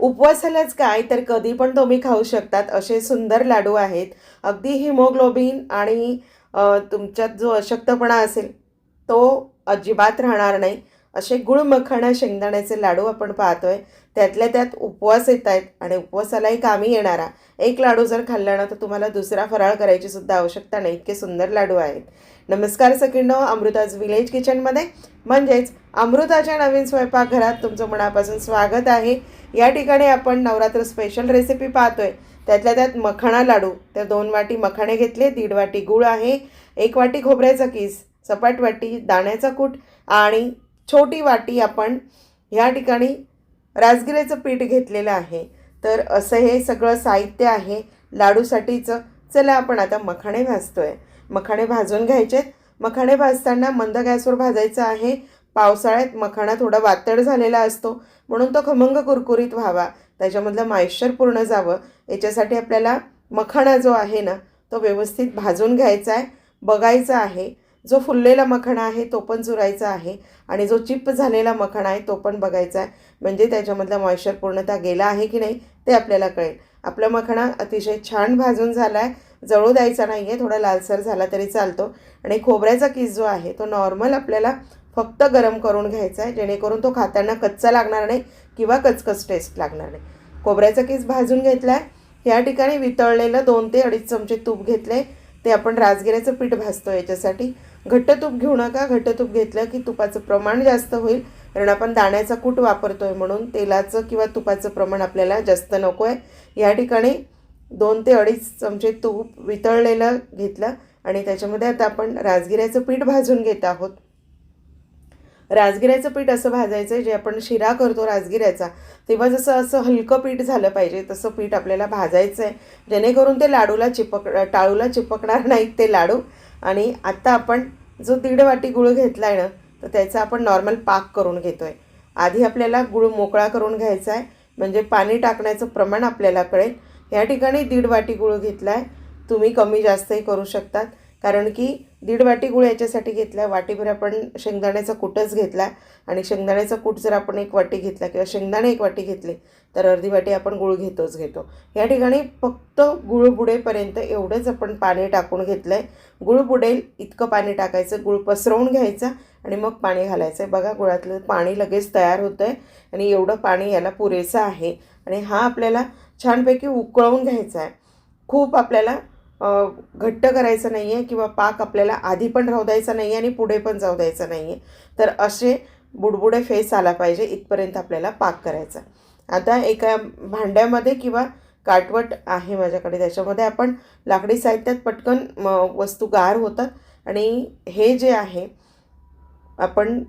उपवासालाच काय तर कधी पण तुम्ही खाऊ शकतात असे सुंदर लाडू आहेत. अगदी हिमोग्लोबिन आणि तुमच्यात जो अशक्तपणा असेल तो अजिबात राहणार नाही. असे गुळ मखाणा शेंगदाण्याचे लाडू आपण पाहतोय. त्यातल्या त्यात उपवास येत आहेत आणि उपवासालाही कामी येणारा. एक लाडू जर खाल्ला ना तर तुम्हाला दुसरा फराळ करायची सुद्धा आवश्यकता नाही. इतके सुंदर लाडू आहेत. नमस्कार सकिंडो अमृताज विलेज किचनमध्ये. म्हणजेच अमृताच्या नवीन स्वयंपाकघरात तुमचं मनापासून स्वागत आहे. या ठिकाणी आपण नवरात्र स्पेशल रेसिपी पाहतोय. त्यातल्या त्यात मखाणा लाडू. तर दोन वाटी मखाणे घेतले दीड वाटी गूळ आहे एक वाटी खोबऱ्याचा किस सपाट वाटी दाण्याचा कूट आणि छोटी वाटी आपण ह्या ठिकाणी राजगिऱ्याचं पीठ घेतलेलं आहे. तर असं हे सगळं साहित्य आहे. लाडूसाठीचं चला आपण आता मखाणे भाजतोय. मखाणे भाजून घ्यायचेत. मखाणे भाजताना मंद गॅसवर भाजायचं आहे. पावसाळ्यात मखाणा थोडा वातड झालेला असतो म्हणून तो खमंग कुरकुरीत व्हावा. त्याच्यामधलं मॉइश्चर पूर्ण जावं. याच्यासाठी आपल्याला मखाणा जो आहे ना तो व्यवस्थित भाजून घ्यायचा आहे बघायचा आहे. जो फुललेला मखाणा आहे तो पण चुरायचा आहे. आणि जो चिप झालेला मखाणा आहे तो पण बघायचा आहे. म्हणजे त्याच्यामधला मॉइश्चर पूर्णता गेला आहे की नाही ते आपल्याला कळेल. आपला मखाणा अतिशय छान भाजून झाला आहे जळू द्यायचा नाही आहे थोडा लालसर झाला तरी चालतो. आणि खोबऱ्याचा किस जो आहे तो नॉर्मल आपल्याला फक्त गरम करून घ्यायचा आहे जेणेकरून तो खाताना कच्चा लागणार नाही किंवा कचकच टेस्ट लागणार नाही. खोबऱ्याचा केस भाजून घेतला आहे या ठिकाणी वितळलेलं दोन ते अडीच चमचे तूप घेतले ते आपण राजगिऱ्याचं पीठ भाजतो याच्यासाठी. घट्ट तूप घेऊ नका घट्ट तूप घेतलं की तुपाचं प्रमाण जास्त होईल कारण आपण दाण्याचा कूट वापरतोय म्हणून तेलाचं किंवा तुपाचं प्रमाण आपल्याला जास्त नको आहे. या ठिकाणी दोन ते अडीच चमचे तूप वितळलेलं घेतलं आणि त्याच्यामध्ये आता आपण राजगिऱ्याचं पीठ भाजून घेत आहोत. राजगिऱ्याचं पीठ असं भाजायचं आहे जे आपण शिरा करतो राजगिऱ्याचा तेव्हा जसं असं हलकं पीठ झालं पाहिजे तसं पीठ आपल्याला भाजायचं आहे जेणेकरून ते लाडूला चिपक टाळूला चिपकणार नाहीत ते लाडू. आणि आत्ता आपण जो दीड वाटी गुळ घेतला आहे ना तर त्याचा आपण नॉर्मल पाक करून घेतो आहे आधी आपल्याला गुळ मोकळा करून घ्यायचा आहे म्हणजे पाणी टाकण्याचं प्रमाण आपल्याला कळेल. या ठिकाणी दीड वाटी गुळ घेतला आहे तुम्ही कमी जास्तही करू शकतात. कारण की दीड वाटी गुळ याच्यासाठी घेतला वाटीभर आपण शेंगदाण्याचा कूटच घेतला आणि शेंगदाण्याचा कूट जर आपण एक वाटी घेतला किंवा शेंगदाणे एक वाटी घेतले तर अर्धी वाटी आपण गुळ घेतोच घेतो. या ठिकाणी फक्त गुळ बुडेपर्यंत एवढंच आपण पाणी टाकून घेतलं आहे गुळ बुडेल इतकं पाणी टाकायचं गुळ पसरवून घ्यायचा आणि मग पाणी घालायचं आहे बघा गुळातलं पाणी लगेच तयार होतं आहे आणि एवढं पाणी याला पुरेसं आहे आणि हा आपल्याला छानपैकी उकळवून घ्यायचा आहे खूप आपल्याला घट्ट करायचं नाही आहे किंवा पाक आपल्याला आधी पण राहू द्यायचा नाही आहे आणि पुढे पण जाऊ द्यायचा नाही आहे तर असे बुडबुडे फेस आला पाहिजे इथपर्यंत आपल्याला पाक करायचा. आता एका भांड्यामध्ये किंवा काटवट आहे माझ्याकडे. त्याच्यामध्ये आपण लाकडी साहित्यात पटकन म, वस्तू गार होतात. आणि हे जे आहे आपण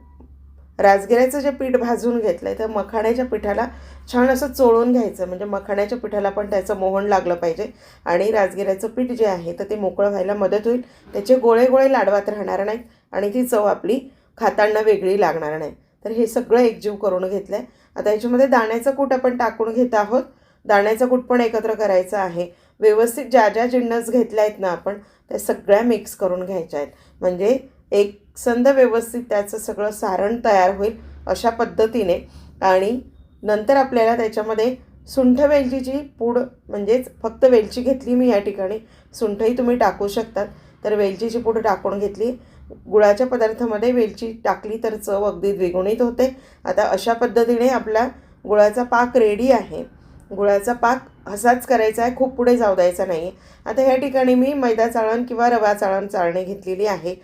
राजगिऱ्याचं जे पीठ भाजून घेतलं आहे तर मखाण्याच्या पिठाला छान असं चोळून घ्यायचं. म्हणजे मखाण्याच्या पिठाला पण त्याचं मोहन लागलं पाहिजे. आणि राजगिऱ्याचं पीठ जे आहे तर ते मोकळं व्हायला मदत होईल. त्याचे गोळे गोळे लाडवात राहणार नाहीत आणि ती चव आपली खाताना वेगळी लागणार नाही. तर हे सगळं एकजीव करून घेतलं आहे आता याच्यामध्ये दाण्याचं कूट आपण टाकून घेत आहोत. दाण्याचं कूट पण एकत्र करायचं आहे. व्यवस्थित ज्या ज्या जिन्नस घेतल्या आहेत ना आपण त्या सगळ्या मिक्स करून घ्यायच्या आहेत. म्हणजे एक संद व्यवस्थित त्याचं सगळं सारण तयार होईल अशा पद्धतीने. आणि नंतर आपल्याला त्याच्यामध्ये सुंठ वेलचीची पूड म्हणजेच फक्त वेलची घेतली मी या ठिकाणी. सुंठही तुम्ही टाकू शकतात. तर वेलचीची पूड टाकून घेतली. गुळाच्या पदार्थामध्ये वेलची टाकली तर चव अगदी द्विगुणित होते. आता अशा पद्धतीने आपला गुळाचा पाक रेडी आहे. गुळाचा पाक असाच करायचा आहे खूप पुढे जाऊ द्यायचा नाही. आहे आता ह्या ठिकाणी मी मैदा चाळण किंवा रवा चाळण चाळणी घेतलेली आहे.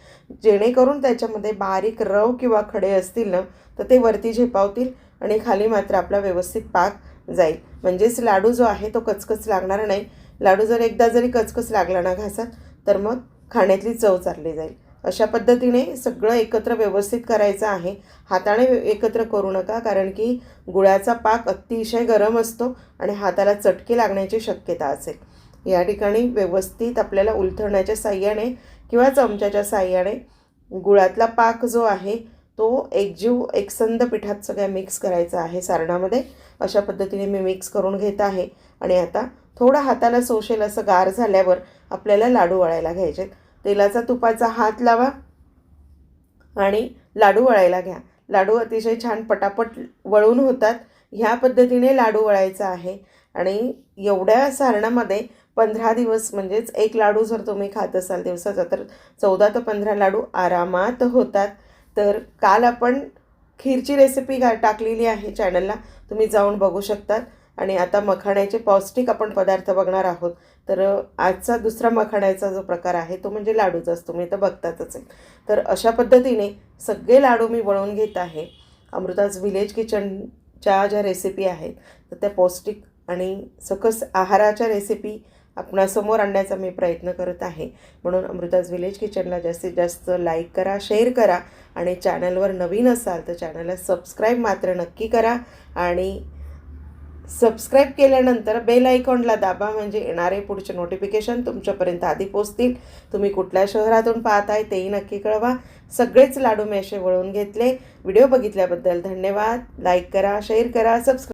जेणेकरून त्याच्यामध्ये बारीक रव किंवा खडे असतील ना तर ते वरती झेपावतील आणि खाली मात्र आपला व्यवस्थित पाक जाईल. म्हणजेच लाडू जो आहे तो कचकच लागणार नाही. लाडू जर एकदा जरी कचकच लागला ना घासात तर मग खाण्यातली चव चालली जाईल. अशा पद्धतीने सगळं एकत्र व्यवस्थित करायचं आहे. हाताने एकत्र करू नका कारण की गुळाचा पाक अतिशय गरम असतो आणि हाताला चटके लागण्याची शक्यता असेल. या ठिकाणी व्यवस्थित आपल्याला उलथण्याच्या साह्याने किंवा चमच्याच्या साह्याने गुळातला पाक जो आहे तो एकजीव एकसंद पिठात सगळ्या मिक्स करायचा आहे सारणामध्ये. अशा पद्धतीने मी मिक्स करून घेत आहे. आणि आता थोडं हाताला सोशेल असं गार झाल्यावर आपल्याला लाडू वळायला घ्यायचे तेलाचा तुपाचा हात लावा आणि लाडू वळायला घ्या. लाडू अतिशय छान पटापट वळून होतात. ह्या पद्धतीने लाडू वळायचा आहे. आणि एवढ्या सारणामध्ये पंधरा दिवस म्हणजेच एक लाडू जर तुम्ही खात असाल दिवसाचा तर चौदा ते पंधरा लाडू आरामात होतात. तर काल आपण खीरची रेसिपी गा टाकलेली आहे चॅनलला तुम्ही जाऊन बघू शकतात. आणि आता मखाण्याचे पौष्टिक आपण पदार्थ बघणार आहोत. तर आजचा दुसरा मखाण्याचा जो प्रकार आहे तो म्हणजे लाडूचाच. तुम्ही तर बघतातच. आहे तर अशा पद्धतीने सगळे लाडू मी बनवून घेत आहे. अमृताज विलेज किचनच्या ज्या रेसिपी आहेत तर त्या पौष्टिक आणि सकस आहाराच्या रेसिपी आपणासमोर आणण्याचा मी प्रयत्न करत आहे. म्हणून अमृताज विलेज किचनला जास्तीत जास्त लाईक करा शेअर करा आणि चॅनलवर नवीन असाल तर चॅनलला सबस्क्राईब मात्र नक्की करा आणि सबस्क्राईब केल्यानंतर बेल आयकॉनला दाबा म्हणजे येणारे पुढचे नोटिफिकेशन तुमच्यापर्यंत आधी पोचतील तुम्ही कुठल्या शहरातून पाहताय तेही नक्की कळवा. सगळेच लाडू मेशे वळून घेतले. व्हिडिओ बघितल्याबद्दल धन्यवाद. लाईक करा शेअर करा सबस्क्राईब